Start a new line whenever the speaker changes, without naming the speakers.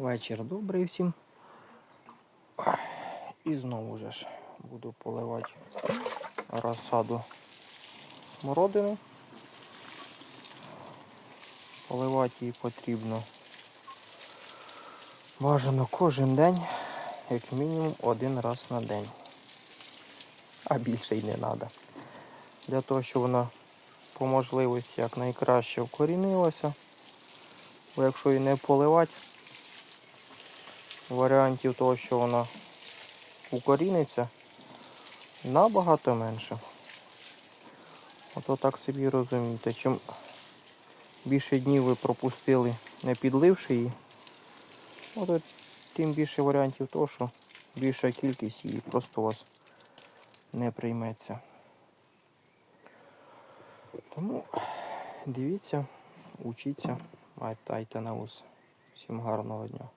Вечір добрий всім. І знову ж буду поливати розсаду смородини. Поливати її потрібно бажано кожен день, як мінімум один раз на день. А більше й не треба. Для того, щоб вона по можливості якнайкраще вкорінилася. Бо якщо її не поливати, варіантів того, що вона укоріниться, набагато менше. Ото так собі розумієте, чим більше днів ви пропустили, не підливши її, ото тим більше варіантів того, що більша кількість її просто у вас не прийметься. Тому дивіться, учіться, майтайте на ус. Всім гарного дня.